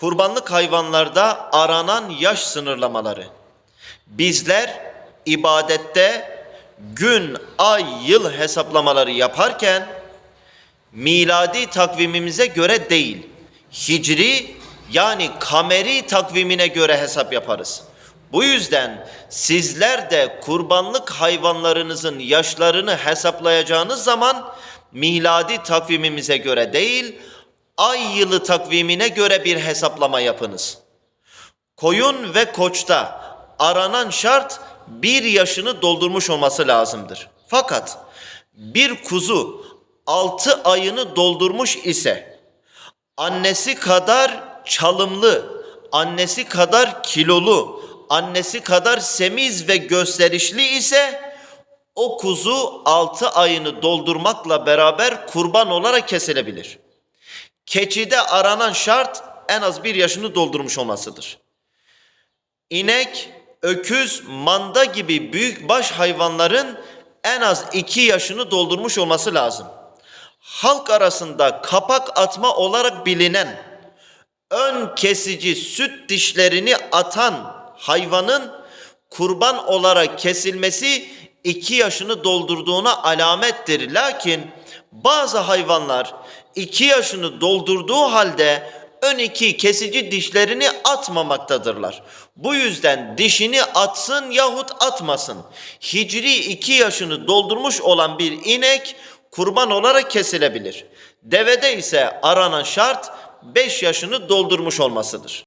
Kurbanlık hayvanlarda aranan yaş sınırlamaları. Bizler ibadette gün, ay, yıl hesaplamaları yaparken miladi takvimimize göre değil, hicri yani kameri takvimine göre hesap yaparız. Bu yüzden sizler de kurbanlık hayvanlarınızın yaşlarını hesaplayacağınız zaman miladi takvimimize göre değil, ay yılı takvimine göre bir hesaplama yapınız. Koyun ve koçta aranan şart bir yaşını doldurmuş olması lazımdır. Fakat bir kuzu altı ayını doldurmuş ise annesi kadar çalımlı, annesi kadar kilolu, annesi kadar semiz ve gösterişli ise o kuzu altı ayını doldurmakla beraber kurban olarak kesilebilir. Keçide aranan şart en az bir yaşını doldurmuş olmasıdır. İnek, öküz, manda gibi büyük baş hayvanların en az iki yaşını doldurmuş olması lazım. Halk arasında kapak atma olarak bilinen ön kesici süt dişlerini atan hayvanın kurban olarak kesilmesi iki yaşını doldurduğuna alamettir. Lakin bazı hayvanlar iki yaşını doldurduğu halde ön iki kesici dişlerini atmamaktadırlar. Bu yüzden dişini atsın yahut atmasın. Hicri iki yaşını doldurmuş olan bir inek kurban olarak kesilebilir. Devede ise aranan şart 5 yaşını doldurmuş olmasıdır.